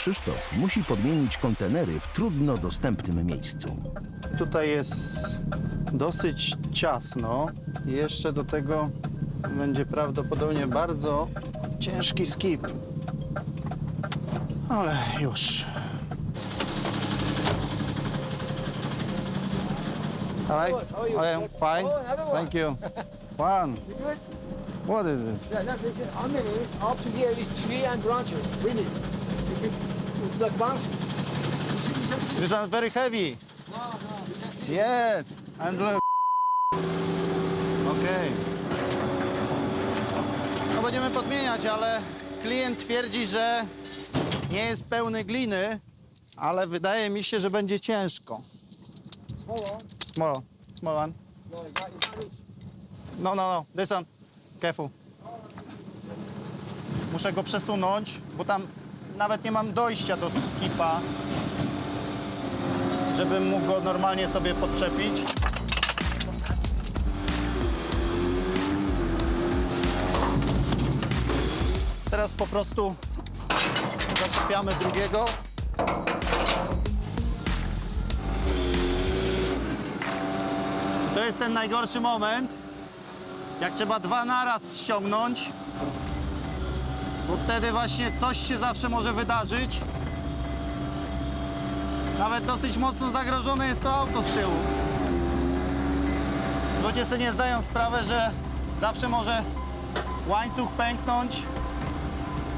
Krzysztof musi podmienić kontenery w trudno dostępnym miejscu. Tutaj jest dosyć ciasno. I Jeszcze do tego będzie prawdopodobnie bardzo ciężki skip. Ale już. Hi. I am fine. Thank you. One. What is this? Yeah, no, listen, I'm in it. Up to here is tree and branches. Really. It's like. These are very heavy. No, no. Yes. And look. Okej. No będziemy podmieniać, ale klient twierdzi, że nie jest pełny gliny, ale wydaje mi się, że będzie ciężko. Small one. Small, small one. No. No, no, no. This one. Careful. Muszę go przesunąć, bo tam nawet nie mam dojścia do skipa, żebym mógł go normalnie sobie podczepić. Teraz po prostu zaczepiamy drugiego. To jest ten najgorszy moment, jak trzeba dwa naraz ściągnąć, bo wtedy właśnie coś się zawsze może wydarzyć. Nawet dosyć mocno zagrożone jest to auto z tyłu. Ludzie sobie nie zdają sprawy, że zawsze może łańcuch pęknąć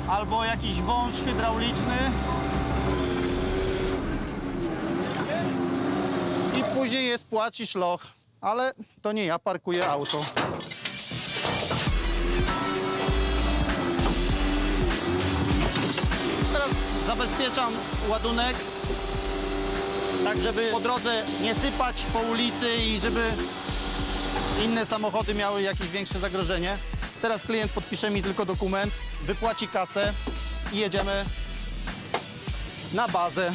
albo jakiś wąż hydrauliczny. I później jest płacz i szloch. Ale to nie ja parkuję auto. Zabezpieczam ładunek, tak żeby po drodze nie sypać po ulicy i żeby inne samochody miały jakieś większe zagrożenie. Teraz klient podpisze mi tylko dokument, wypłaci kasę i jedziemy na bazę.